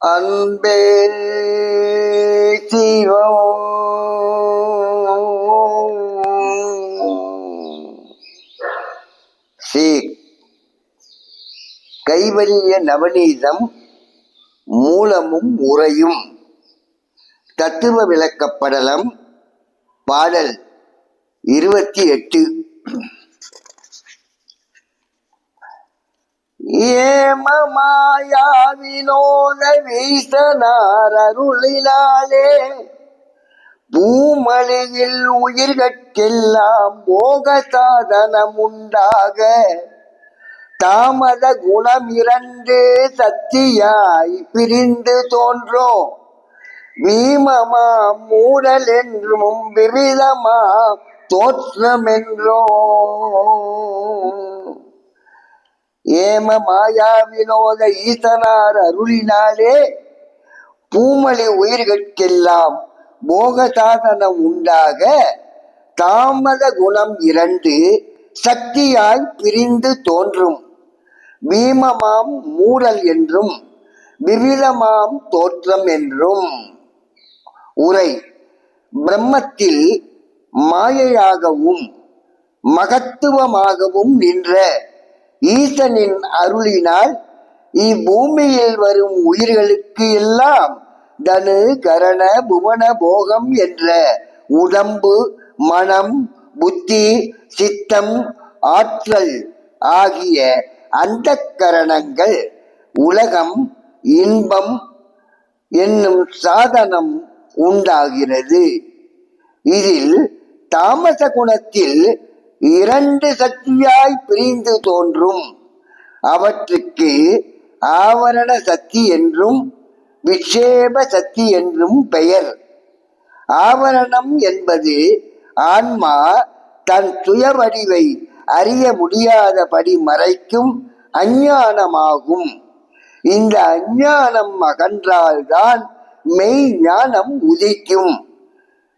அன்பே சிவம். சி. கைவல்ய நவநீதம் மூலமும் உரையும் தத்துவ விளக்கப்படலம் பாடல் இருபத்தி எட்டு. ஏமமாயா வினோத வீசனார் பூமலையில் உயிர்கட்கெல்லாம் போக சாதனம் உண்டாக தாமத குணம் இரண்டு சத்தியாய் பிரிந்து தோன்றும் வீமமா மூடல் என்றும் விவிதமா தோற்றம் என்றும் ஏம மாயா வினோத ஈசனார் அருளினாலே பூமலி உயிர்கட்கெல்லாம் போக சாதனம் உண்டாக தாமத குணம் இரண்டு சக்தியாய் பிரிந்து தோன்றும். பீமமாம் மூடல் என்றும் விவிதமாம் தோற்றம் என்றும். உரை. பிரம்மத்தில் மாயையாகவும் மகத்துவமாகவும் நின்ற ஈசனின் அருளினால் இப்பூமியில் வரும் உயிர்களுக்கு எல்லாம் தனு கரண புவன போகம் என்ற உடம்பு மனம் புத்தி சித்தம் ஆற்றல் ஆகிய அந்த கரணங்கள் உலகம் இன்பம் என்னும் சாதனம் உண்டாகிறது. இதில் தாமச குணத்தில் இரண்டு சக்தியாய் பிரிந்து தோன்றும். அவற்றுக்கு ஆவரண சக்தி என்றும் விக்ஷேப சக்தி என்றும் பெயர். ஆவரணம் என்பது ஆன்மா தன் சுய வடிவை அறிய முடியாதபடி மறைக்கும் அஞ்ஞானமாகும். இந்த அஞ்ஞானம் அகன்றால்தான் மெய் ஞானம் உதிக்கும்.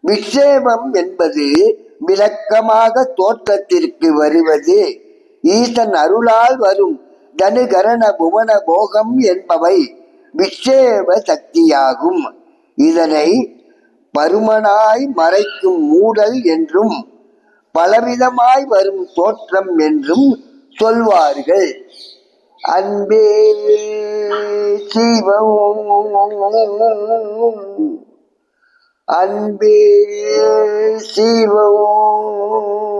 விக்ஷேபம் என்பது விளக்கமாக தோற்றத்திற்கு வருவது. ஈசன் அருளால் வரும் தனுகரண புவன போகம் என்பவை விக்ஷேப சக்தியாகும். இதனை பருமனாய் மறைக்கும் மூடல் என்றும் பலவிதமாய் வரும் தோற்றம் என்றும் சொல்வார்கள். அன்பே சிவம். அன்பே சிவம்.